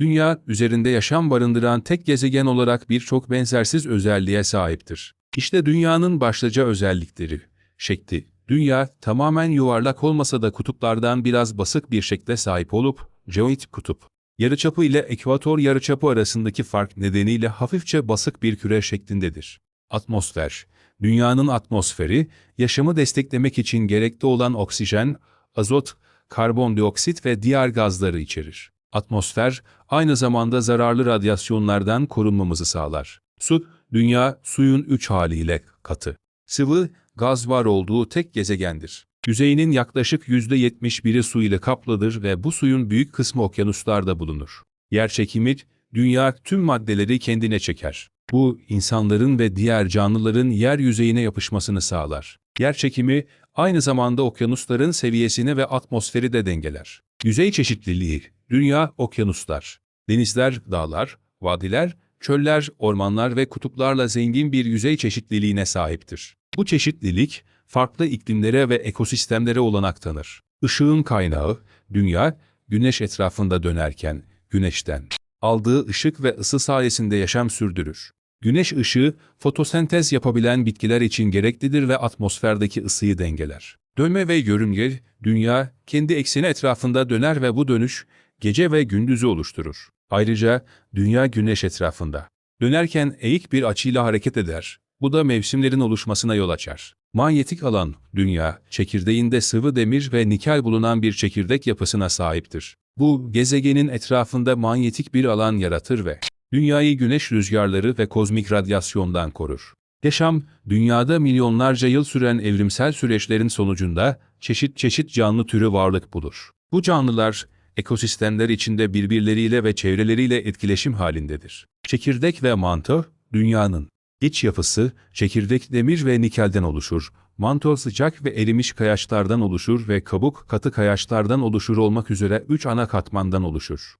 Dünya, üzerinde yaşam barındıran tek gezegen olarak birçok benzersiz özelliğe sahiptir. İşte dünyanın başlıca özellikleri. Şekli. Dünya, tamamen yuvarlak olmasa da kutuplardan biraz basık bir şekle sahip olup, geoid kutup. Yarıçapı ile ekvator yarıçapı arasındaki fark nedeniyle hafifçe basık bir küre şeklindedir. Atmosfer. Dünyanın atmosferi, yaşamı desteklemek için gerekli olan oksijen, azot, karbondioksit ve diğer gazları içerir. Atmosfer, aynı zamanda zararlı radyasyonlardan korunmamızı sağlar. Su, dünya suyun üç haliyle katı. Sıvı, gaz var olduğu tek gezegendir. Yüzeyinin yaklaşık %71'i su ile kaplıdır ve bu suyun büyük kısmı okyanuslarda bulunur. Yerçekimi, dünya tüm maddeleri kendine çeker. Bu, insanların ve diğer canlıların yer yüzeyine yapışmasını sağlar. Yerçekimi, aynı zamanda okyanusların seviyesini ve atmosferi de dengeler. Yüzey çeşitliliği, dünya, okyanuslar, denizler, dağlar, vadiler, çöller, ormanlar ve kutuplarla zengin bir yüzey çeşitliliğine sahiptir. Bu çeşitlilik, farklı iklimlere ve ekosistemlere olanak tanır. Işığın kaynağı, dünya, güneş etrafında dönerken, güneşten aldığı ışık ve ısı sayesinde yaşam sürdürür. Güneş ışığı, fotosentez yapabilen bitkiler için gereklidir ve atmosferdeki ısıyı dengeler. Dönme ve yörünge, dünya, kendi ekseni etrafında döner ve bu dönüş, gece ve gündüzü oluşturur. Ayrıca, dünya güneş etrafında. Dönerken eğik bir açıyla hareket eder. Bu da mevsimlerin oluşmasına yol açar. Manyetik alan, dünya, çekirdeğinde sıvı demir ve nikel bulunan bir çekirdek yapısına sahiptir. Bu, gezegenin etrafında manyetik bir alan yaratır ve dünyayı güneş rüzgarları ve kozmik radyasyondan korur. Yaşam, dünyada milyonlarca yıl süren evrimsel süreçlerin sonucunda çeşit çeşit canlı türü varlık bulur. Bu canlılar, ekosistemler içinde birbirleriyle ve çevreleriyle etkileşim halindedir. Çekirdek ve manto, dünyanın iç yapısı, çekirdek demir ve nikelden oluşur. Manto sıcak ve erimiş kayaçlardan oluşur ve kabuk katı kayaçlardan oluşur olmak üzere üç ana katmandan oluşur.